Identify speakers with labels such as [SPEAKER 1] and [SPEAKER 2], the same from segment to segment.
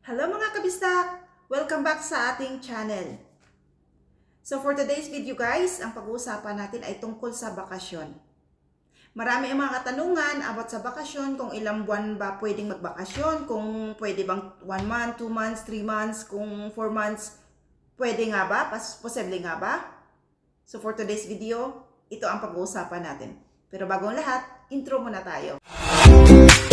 [SPEAKER 1] Hello mga kabistak! Welcome back sa ating channel. So for today's video guys, ang pag-uusapan natin ay tungkol sa bakasyon. Marami ang mga katanungan about sa bakasyon, kung ilang buwan ba pwedeng magbakasyon, kung pwede bang 1 month, 2 months, 3 months, kung 4 months, pwede nga ba? Posible nga ba? So for today's video, ito ang pag-uusapan natin. Pero bago ang lahat, intro muna tayo. So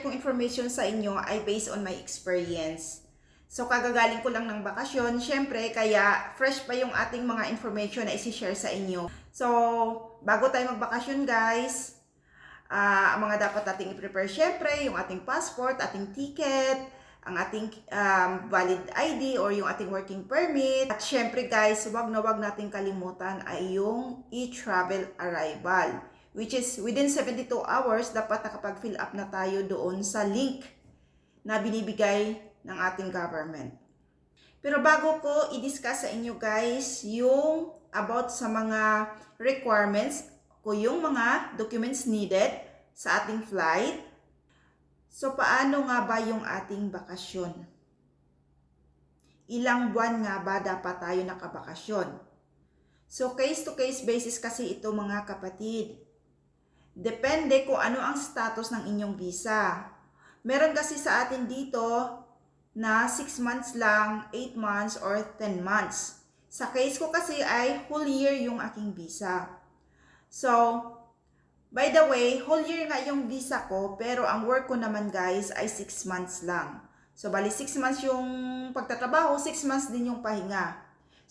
[SPEAKER 1] isi-share kong information sa inyo ay based on my experience. So kagagaling ko lang ng bakasyon, syempre kaya fresh pa yung ating mga information na isi-share sa inyo. So bago tayo magbakasyon guys, ah, ang mga dapat nating i-prepare syempre, yung ating passport, ating ticket, ang ating um, valid ID or yung ating working permit. At syempre guys, wag na wag nating kalimutan ay yung e-travel arrival which is within 72 hours dapat nakapag-fill up na tayo doon sa link na binibigay ng ating government. Pero bago ko i-discuss sa inyo guys yung about sa mga requirements ko yung mga documents needed sa ating flight. So paano nga ba yung ating bakasyon? Ilang buwan nga ba dapat tayo nakabakasyon? So case to case basis kasi ito mga kapatid. Depende kung ano ang status ng inyong visa. Meron kasi sa atin dito na 6 months lang, 8 months, or 10 months. Sa case ko kasi ay whole year yung aking visa. So, by the way, whole year nga yung visa ko, pero ang work ko naman guys ay 6 months lang. So, bali 6 months yung pagtatrabaho, 6 months din yung pahinga.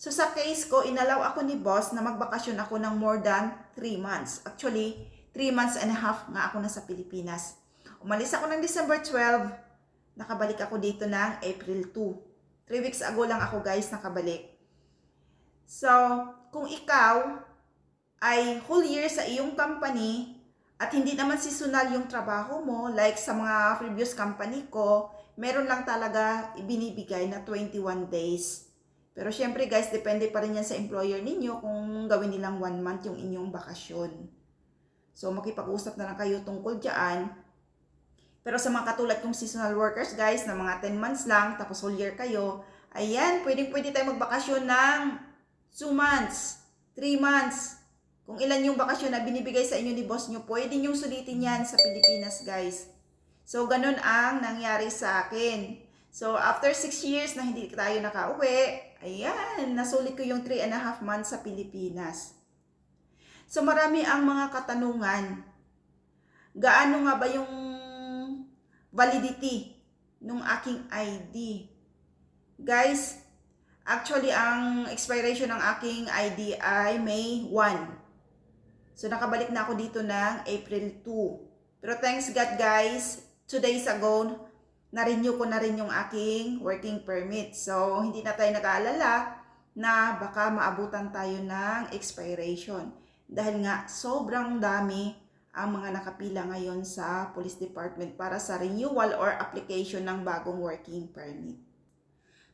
[SPEAKER 1] So, sa case ko, inalaw ako ni boss na magbakasyon ako ng more than 3 months. Actually, 3 months and a half nga ako nasa Pilipinas. Umalis ako ng December 12, nakabalik ako dito ng April 2. 3 weeks ago lang ako guys nakabalik. So, kung ikaw ay whole year sa iyong company at hindi naman seasonal yung trabaho mo, like sa mga previous company ko, meron lang talaga ibinibigay na 21 days. Pero syempre guys, depende pa rin yan sa employer ninyo kung gawin nilang 1 month yung inyong bakasyon. So, makipag-usap na lang kayo tungkol dyan. Pero sa mga katulad kong seasonal workers, guys, na mga 10 months lang, tapos whole year kayo, ayan, pwedeng pwede tayo magbakasyon ng 2 months, 3 months. Kung ilan yung bakasyon na binibigay sa inyo ni boss nyo, pwede nyo sulitin yan sa Pilipinas, guys. So, ganun ang nangyari sa akin. So, after 6 years na hindi tayo nakauwi, ayan, nasulit ko yung 3 and a half months sa Pilipinas. So marami ang mga katanungan. Gaano nga ba yung validity nung aking ID? Guys, actually ang expiration ng aking ID ay May 1. So nakabalik na ako dito ng April 2. Pero thanks God guys, two days ago, na-renew ko na rin yung aking working permit. So hindi na tayo nag-aalala na baka maabutan tayo ng expiration dahil nga sobrang dami ang mga nakapila ngayon sa police department para sa renewal or application ng bagong working permit.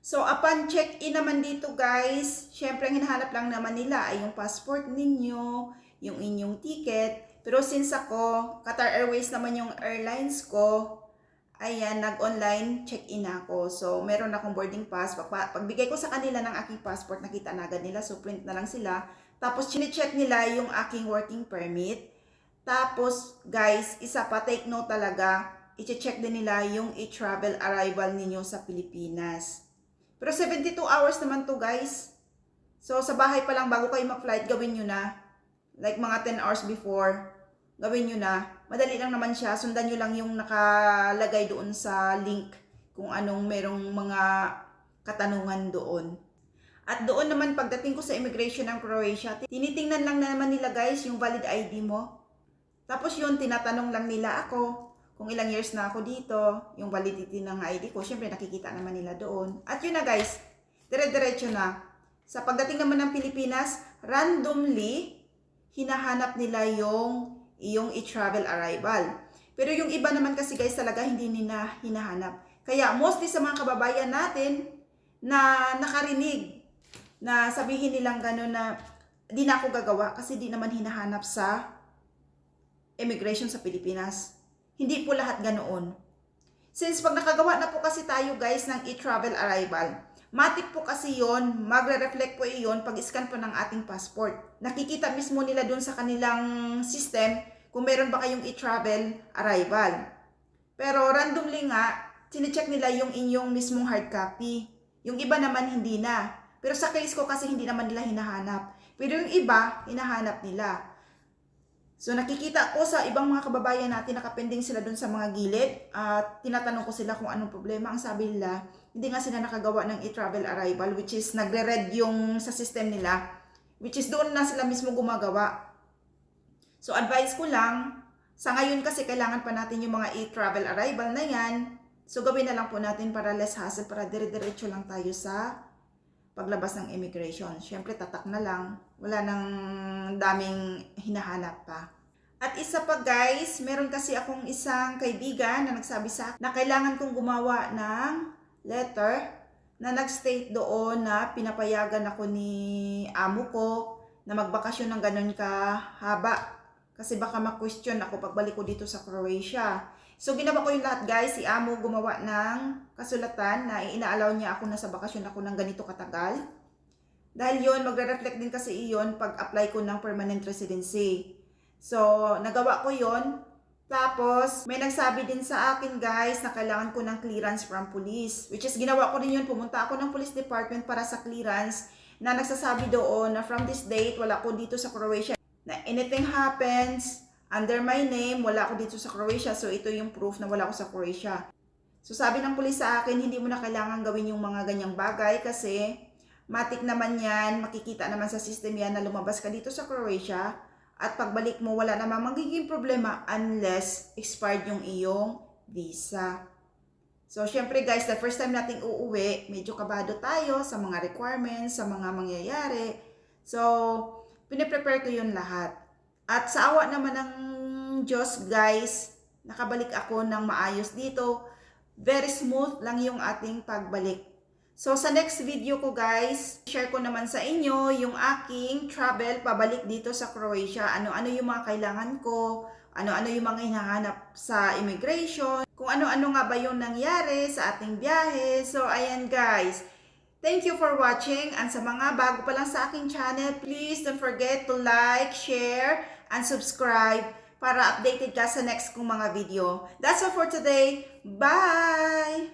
[SPEAKER 1] So, upon check-in naman dito guys, syempre ang hinahanap lang naman nila ay yung passport ninyo, yung inyong ticket. Pero since ako, Qatar Airways naman yung airlines ko, ayan, nag-online check-in ako. So, meron akong boarding pass. Pag- Pagbigay ko sa kanila ng aking passport, nakita na agad nila. So, print na lang sila. Tapos, chinecheck nila yung aking working permit. Tapos, guys, isa pa, take note talaga, i-check din nila yung i-travel arrival ninyo sa Pilipinas. Pero 72 hours naman to, guys. So, sa bahay pa lang, bago kayo mag-flight, gawin nyo na. Like, mga 10 hours before, gawin nyo na. Madali lang naman siya. Sundan nyo lang yung nakalagay doon sa link kung anong merong mga katanungan doon. At doon naman pagdating ko sa immigration ng Croatia, tinitingnan lang naman nila guys yung valid ID mo. Tapos yun, tinatanong lang nila ako kung ilang years na ako dito, yung validity ng ID ko. Siyempre, nakikita naman nila doon. At yun na guys, dire-diretso na. Sa pagdating naman ng Pilipinas, randomly, hinahanap nila yung iyong i-travel arrival. Pero yung iba naman kasi guys talaga hindi nila hinahanap. Kaya mostly sa mga kababayan natin na nakarinig na sabihin nilang gano'n na di na ako gagawa kasi di naman hinahanap sa immigration sa Pilipinas. Hindi po lahat ganoon. Since pag nakagawa na po kasi tayo guys ng e-travel arrival, matik po kasi yon, magre-reflect po iyon pag scan po ng ating passport. Nakikita mismo nila dun sa kanilang system kung meron ba kayong e-travel arrival. Pero randomly nga, sinecheck nila yung inyong mismong hard copy. Yung iba naman hindi na. Pero sa case ko kasi hindi naman nila hinahanap. Pero yung iba, hinahanap nila. So nakikita ko sa ibang mga kababayan natin nakapending sila dun sa mga gilid at tinatanong ko sila kung anong problema. Ang sabi nila, hindi nga sila nakagawa ng e-travel arrival which is nagre-red yung sa system nila which is doon na sila mismo gumagawa. So advice ko lang, sa ngayon kasi kailangan pa natin yung mga e-travel arrival na yan. So gawin na lang po natin para less hassle, para dire-diretso lang tayo sa paglabas ng immigration. Siyempre, tatak na lang. Wala nang daming hinahanap pa. At isa pa guys, meron kasi akong isang kaibigan na nagsabi sa akin na kailangan kong gumawa ng letter na nag-state doon na pinapayagan ako ni amo ko na magbakasyon ng ganun kahaba. Kasi baka ma-question ako pagbalik ko dito sa Croatia. So, ginawa ko yung lahat guys. Si Amo gumawa ng kasulatan na inaalaw niya ako na sa bakasyon ako ng ganito katagal. Dahil yon magre-reflect din kasi iyon pag apply ko ng permanent residency. So, nagawa ko yon Tapos, may nagsabi din sa akin guys na kailangan ko ng clearance from police. Which is, ginawa ko rin yun. Pumunta ako ng police department para sa clearance na nagsasabi doon na from this date, wala ko dito sa Croatia. Na anything happens, under my name, wala ako dito sa Croatia. So, ito yung proof na wala ako sa Croatia. So, sabi ng pulis sa akin, hindi mo na kailangan gawin yung mga ganyang bagay kasi matik naman yan, makikita naman sa system yan na lumabas ka dito sa Croatia at pagbalik mo, wala namang magiging problema unless expired yung iyong visa. So, syempre guys, the first time nating uuwi, medyo kabado tayo sa mga requirements, sa mga mangyayari. So, piniprepare ko yun lahat. At sa awa naman ng Diyos, guys, nakabalik ako ng maayos dito. Very smooth lang yung ating pagbalik. So, sa next video ko, guys, share ko naman sa inyo yung aking travel pabalik dito sa Croatia. Ano-ano yung mga kailangan ko, ano-ano yung mga hinahanap sa immigration, kung ano-ano nga ba yung nangyari sa ating biyahe. So, ayan guys. Thank you for watching and sa mga bago pa lang sa aking channel, please don't forget to like, share, and subscribe para updated ka sa next kong mga video. That's all for today. Bye!